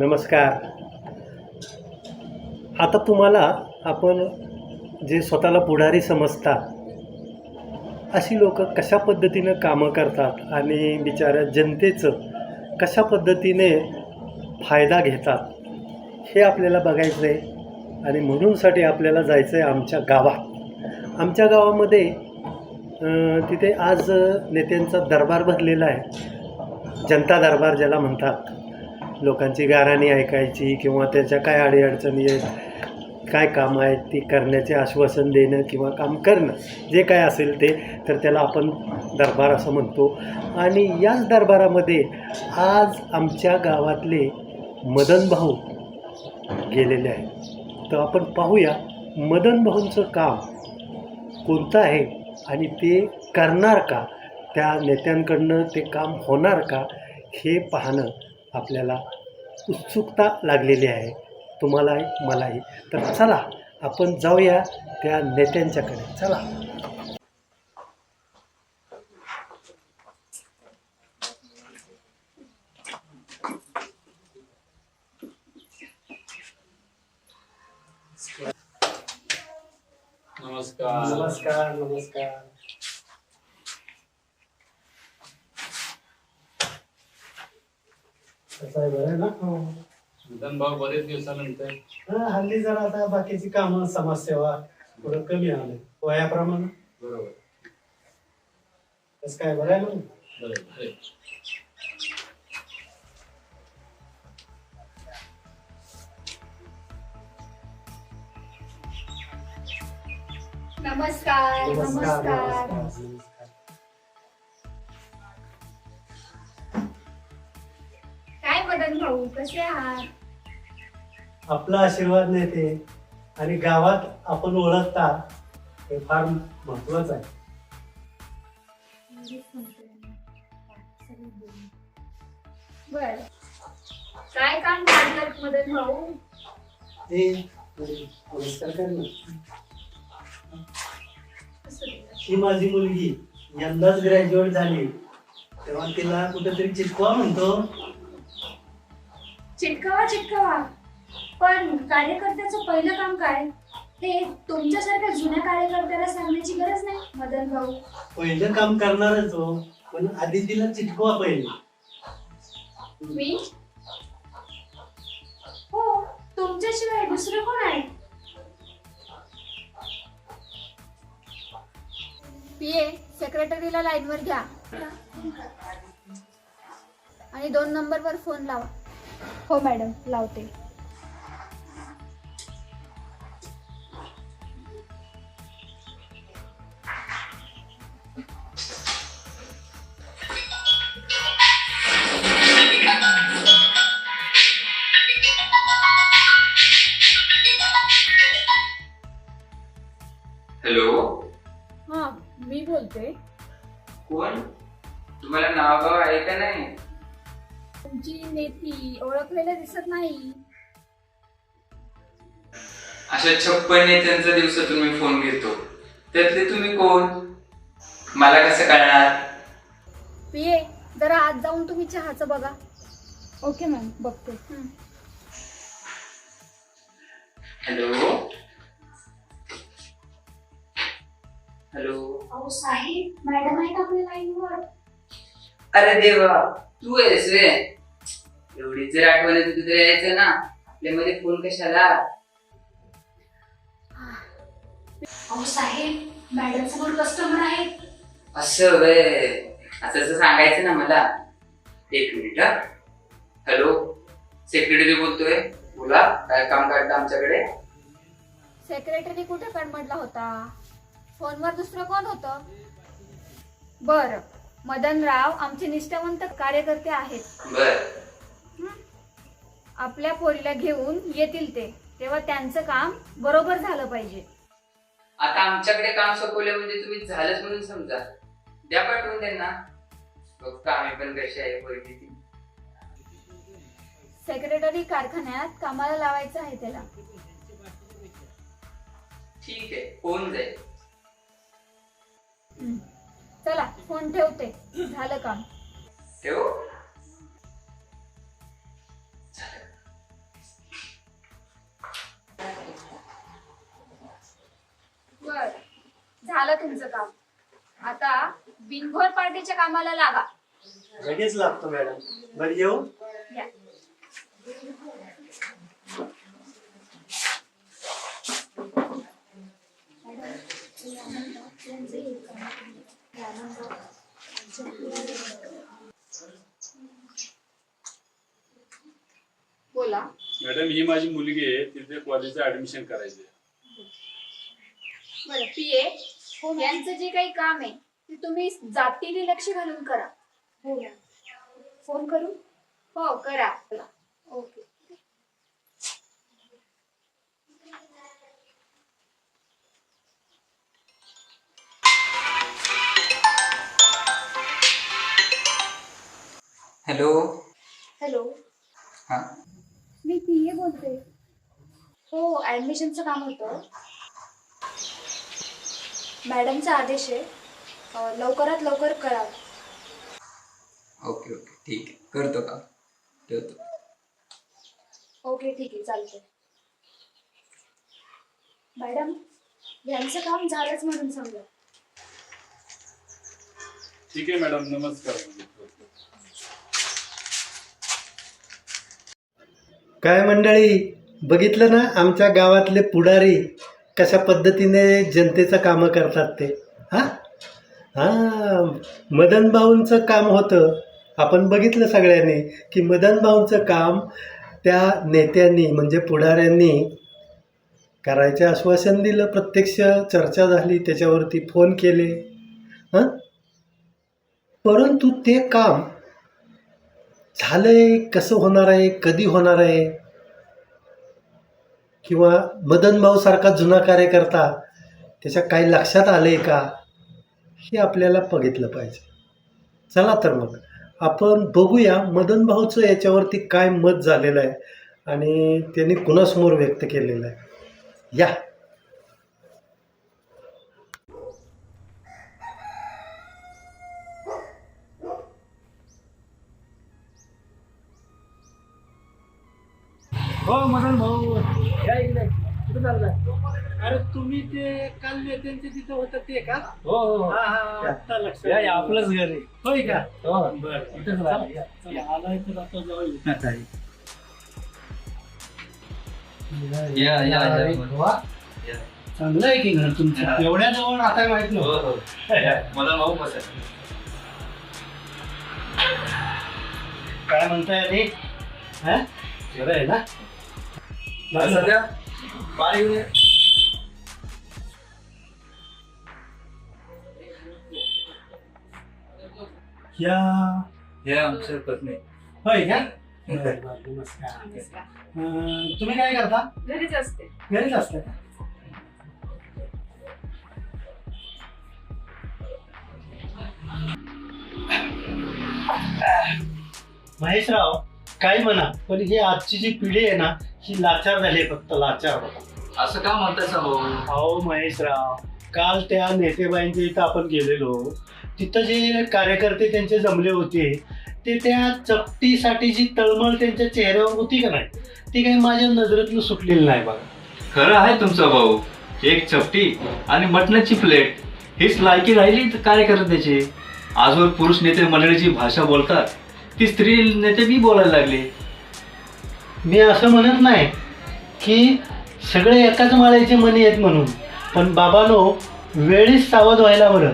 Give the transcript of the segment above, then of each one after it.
नमस्कार. आता तुम्हाला आपण जे स्वतःला पुढारी समजता अशी लोक कशा पद्धतीनं कामं करतात आणि बिचाऱ्या जनतेचं कशा पद्धतीने फायदा घेतात हे आपल्याला बघायचं आहे आणि म्हणूनसाठी आपल्याला जायचं आहे आमच्या गावात. आमच्या गावामध्ये तिथे आज नेत्यांचा दरबार भरलेला आहे. जनता दरबार ज्याला म्हणतात. लोकांची गाराणी ऐकायची किंवा त्याच्या काय अडीअडचणी आहेत काय काम आहेत ती करण्याचे आश्वासन देणं किंवा काम करणं जे काय असेल ते तर त्याला आपण दरबार असं म्हणतो. आणि याच दरबारामध्ये आज आमच्या गावातले मदन भाऊ गेलेले आहेत. तर आपण पाहूया मदन भाऊंचं काम कोणतं आहे आणि ते करणार का? त्या नेत्यांकडनं ते काम होणार का? हे पाहणं आपल्याला उत्सुकता लागलेली आहे. तुम्हालाही मलाही. तर चला आपण जाऊया त्या नेत्यांच्याकडे. चला. नमस्कार. नमस्कार नमस्कार. कसं आहे बरं आहे ना? मदन भाऊ बरेच दिवसानंतर. हा, हल्ली जरा आता बाकीची कामं समाजसेवा थोडं कमी आले. वयाप्रमाणे. बरोबर. कसं काय बरं आहे ना? बरोबर आहे. नमस्कार नमस्कार. नमस्कार. कसे आहात? आपला आशीर्वाद नेते आणि गावात आपण ओळखता हे फार महत्वाचं आहे. बर. काय काम करतात मदन भाऊ? ते नमस्कार कर ना ही माझी मुलगी. यंदाच ग्रॅज्युएट झाली. तेव्हा तिला कुठेतरी चिटकवा म्हणतो. चिटकावा चिटकावा पण कार्यकर्त्याचं पहिलं काम काय? हे तुमच्यासारख्या जुन्या कार्यकर्त्याला सांगण्याची गरज नाही मदन भाऊ. पहिलं काम करणारच हो पण आधी तिला चिटकवा पहिले मी? हो तुमच्याशिवाय दुसरं कोण आहे? पीए सेक्रेटरीला लाईनवर घ्या. आणि दोन नंबरवर फोन लावा. हो मॅडम लावते. हॅलो. हा मी बोलते. कोण? तुम्हाला नाव गाव आहे का नाही? नेती ओळखलेलं दिसत नाही. अशा छप्पन नेत्यांचा दिवसातून मी फोन घेतो. त्यातले तुम्ही कोण? मला कसं कळणार? पीए जरा आत जाऊन तुम्ही चहाचं बघा. ओके मॅम बघते. हं. हॅलो? हॅलो? अहो साहेब मॅडम आहेत आपल्या लाईनवर अरे देवा तू आहेस रे. एवढी जर आठवण येत होती तर यायचं ना. आपल्यामध्ये फोन कशाला? अहो साहेब मॅडम समोर कस्टमर आहेत असं वे असं असं सांगायचं ना मला. एक मिनिट हा. हॅलो सेक्रेटरी बोलतोय. बोला काय काम काढतं आमच्याकडे? सेक्रेटरी कुठे कडमडला होता. फोनवर दुसरं कोण होतं? बर. मदनराव आमचे निष्ठावंत कार्यकर्ते आहेत. बर? आपल्या पोरीला घेऊन येतील ते. तेव्हा त्यांचं काम बरोबर झालं पाहिजे. आता आमच्याकडे काम सोपवलं म्हणजे तुम्ही झालंच म्हणून समजा. द्या पाठवून त्यांना. बघतो आम्ही पण कशी आहे सेक्रेटरी कारखान्यात कामाला लावायचं आहे त्याला. ठीक आहे होऊन जाईल. हं. चला फोन ठेवते. झालं काम. ठेवू? झालं तुमचं काम. आता बिनघोर पार्टीच्या कामाला लागा. लगेच लागतो मॅडम. बरं येऊ? या. बोला. मॅडम ही माझी मुलगी आहे. तिथे कॉलेजचं ऍडमिशन करायचं बरं पीए यांचं जे काही काम आहे ते तुम्ही जातीने लक्ष घालून करा. हो. फोन करू? हो करा. ओके. हॅलो. हॅलो. हां. मी पी ए बोलते. हो ॲडमिशनचं काम होतं. मॅडमचा आदेश आहे. लवकरात लवकर करा ओके ओके. ठीक आहे. करतो का? ठेवतो. ओके ठीक आहे. चालतंय. मॅडम यांचं काम झालंच म्हणून समजा ठीक आहे मॅडम. नमस्कार. काय मंडळी बघितलं ना आमच्या गावातले पुढारी? कशा पद्धतीने जनतेचं कामं करतात ते? हां? हां. मदन भाऊंचं काम होतं. आपण बघितलं सगळ्यांनी की मदन भाऊंचं काम त्या नेत्यांनी म्हणजे पुढाऱ्यांनी करायचे आश्वासन दिलं. प्रत्यक्ष चर्चा झाली त्याच्यावरती फोन केले. हां? परंतु ते काम झालंय कसं होणार आहे कधी होणार आहे? किंवा मदन भाऊ सारखा जुना कार्यकर्ता त्याच्या काही लक्षात आलंय का? हे आपल्याला बघितलं पाहिजे. चला तर मग आपण बघूया मदन भाऊचं याच्यावरती काय मत झालेलं आहे आणि त्यांनी कुणासमोर व्यक्त केलेलं आहे. या. हो मदन भाऊ. अरे तुम्ही ते काल नेत्यांचे तिथं होतं ते का? हो हो हा. हा आत्ता लक्षात या आलं. आपलंच घर आहे. होय का? हो. बरं. इथंच चला, राहा. चला, आलाय तर आता जाऊया. या. या अरे या. वा. या. चांगलं आहे की घर तुमचं. हा. एवढ्या जवळ आता माहीत हो नव्हतं हो मला भाऊ बस. काय म्हणताय रे हा? बरं आहे ना. सध्या पाणी घेऊन ये. या हे आमच्या पत्नी। होय का बरं, बरं, नमस्कार। अं, तुम्ही काय करता? घरीच असते. घरीच असता का? महेशराव काय म्हणा पण ही आजची जी पिढी आहे ना ही लाचार झाली आहे फक्त लाचार. असं का म्हणताय भाऊ अहो महेशराव काल त्या नेतेबाईंच्या इथं आपण गेलेलो. तिथं जे कार्यकर्ते त्यांचे जमले होते ते त्या चपटीसाठी जी तळमळ त्यांच्या चेहऱ्यावर होती का नाही ती काही माझ्या नजरेतनं सुटलेली नाही बघा. खरं आहे तुमचा भाऊ एक चपटी आणि मटणाची प्लेट हीच लायकी राहिली कार्यकर्त्याची. आजवर पुरुष नेते मंडळीची भाषा बोलतात. ती स्त्री नेते बी बोलायला लागली. मी असं म्हणत नाही की सगळे एकाच माळ्याचे मनी आहेत म्हणून पण बाबानो वेळीच सावध व्हायला बरं.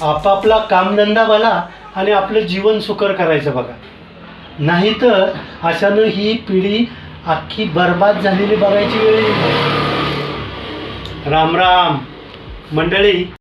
आपापला कामधंदा भला आणि आपलं जीवन सुकर करायचं बघा. नाहीतर अशानं ही पिढी अख्खी बर्बाद झालेली बघायची वेळ राम राम. मंडळी.